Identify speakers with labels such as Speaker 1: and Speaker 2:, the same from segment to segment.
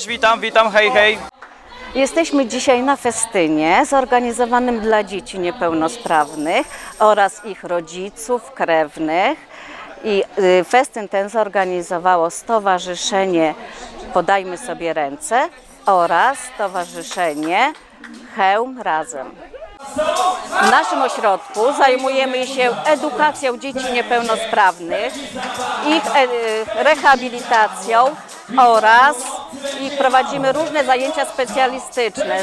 Speaker 1: Cześć, witam, witam, hej, hej.
Speaker 2: Jesteśmy dzisiaj na festynie zorganizowanym dla dzieci niepełnosprawnych oraz ich rodziców, krewnych. I y, festyn ten zorganizowało Stowarzyszenie Podajmy sobie ręce oraz Stowarzyszenie Hełm Razem. W naszym ośrodku zajmujemy się edukacją dzieci niepełnosprawnych, ich e, rehabilitacją oraz i prowadzimy różne zajęcia specjalistyczne.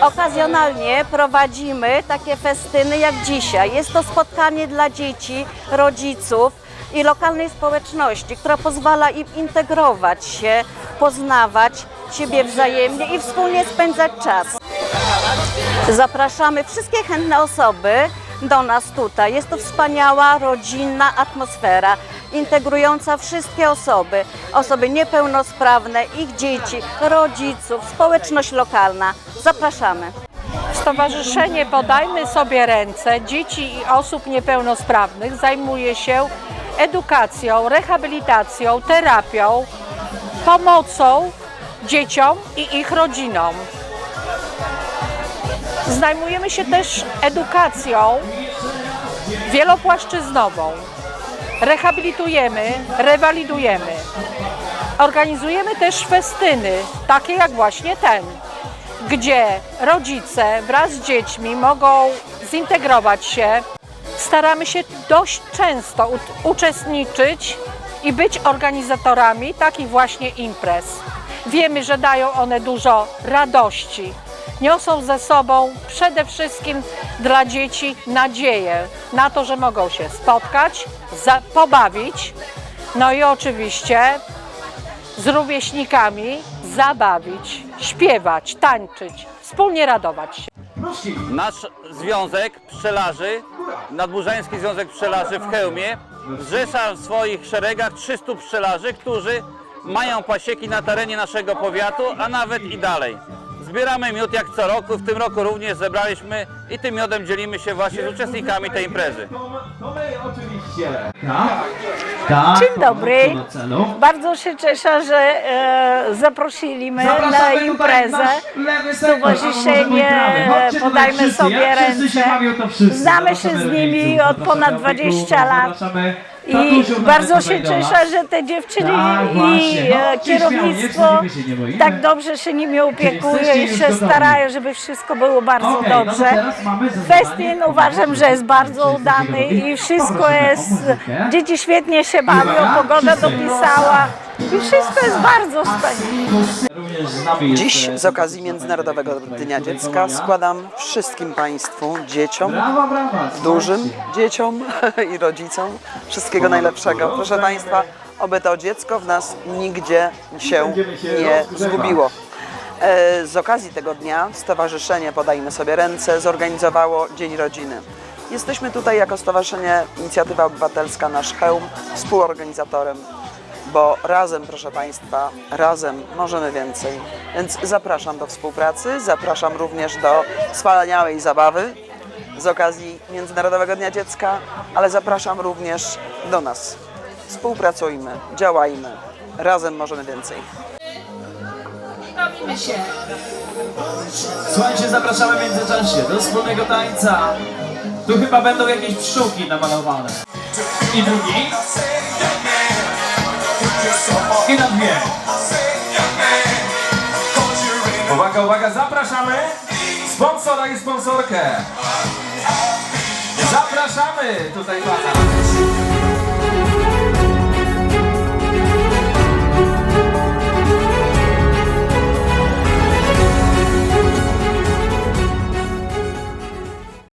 Speaker 2: Okazjonalnie prowadzimy takie festyny jak dzisiaj. Jest to spotkanie dla dzieci, rodziców i lokalnej społeczności, która pozwala im integrować się, poznawać siebie wzajemnie i wspólnie spędzać czas. Zapraszamy wszystkie chętne osoby do nas tutaj. Jest to wspaniała, rodzinna atmosfera, integrująca wszystkie osoby, osoby niepełnosprawne, ich dzieci, rodziców, społeczność lokalna. Zapraszamy.
Speaker 3: Stowarzyszenie Podajmy sobie ręce dzieci i osób niepełnosprawnych zajmuje się edukacją, rehabilitacją, terapią, pomocą dzieciom i ich rodzinom. Zajmujemy się też edukacją wielopłaszczyznową. Rehabilitujemy, rewalidujemy. Organizujemy też festyny, takie jak właśnie ten gdzie rodzice wraz z dziećmi mogą zintegrować się. Staramy się dość często uczestniczyć i być organizatorami takich właśnie imprez. Wiemy, że dają one dużo radości. Niosą ze sobą przede wszystkim dla dzieci nadzieję na to, że mogą się spotkać, pobawić, no i oczywiście z rówieśnikami zabawić, śpiewać, tańczyć, wspólnie radować się.
Speaker 1: Nasz Związek Pszczelarzy, Nadburzański Związek Pszczelarzy w Chełmie, zrzesza w swoich szeregach 300 pszczelarzy, którzy mają pasieki na terenie naszego powiatu, a nawet i dalej. Zbieramy miód jak co roku, w tym roku również zebraliśmy i tym miodem dzielimy się właśnie z uczestnikami tej imprezy.
Speaker 4: To my oczywiście. Tak? Tak.
Speaker 5: Dzień dobry. Bardzo się cieszę, że e, zaprosili mnie na imprezę. Stowarzyszenie Podajmy sobie ręce. Znamy się z nimi od ponad
Speaker 4: zapraszamy
Speaker 5: 20
Speaker 4: opiekunów,
Speaker 5: lat. I bardzo się cieszę, że te dziewczyny
Speaker 4: Tak,
Speaker 5: i e,
Speaker 4: nie
Speaker 5: kierownictwo tak dobrze się nimi opiekuje i się starają, żeby wszystko było bardzo
Speaker 4: no
Speaker 5: dobrze. Festyn uważam, że jest bardzo udany i wszystko jest, dzieci świetnie się bawią, pogoda dopisała i wszystko jest bardzo wspaniałe.
Speaker 6: Dziś z okazji Międzynarodowego Dnia Dziecka składam wszystkim Państwu, dzieciom, dużym dzieciom i rodzicom wszystkiego najlepszego. Proszę Państwa, oby to dziecko w nas nigdzie się nie zgubiło. E, Z okazji tego dnia Stowarzyszenie Podajmy sobie ręce zorganizowało Dzień Rodziny. Jesteśmy tutaj jako Stowarzyszenie Inicjatywa Obywatelska Nasz Hełm współorganizatorem, bo razem, proszę Państwa, razem możemy więcej. Więc zapraszam do współpracy, zapraszam również do wspaniałej zabawy z okazji Międzynarodowego Dnia Dziecka, ale zapraszam również do nas. Współpracujmy, działajmy, razem możemy więcej.
Speaker 4: Słuchajcie, zapraszamy w międzyczasie do wspólnego tańca. Tu chyba będą jakieś pszczółki namalowane. I drugi. I na dwie. Uwaga, uwaga, zapraszamy sponsora i sponsorkę. Zapraszamy tutaj pana.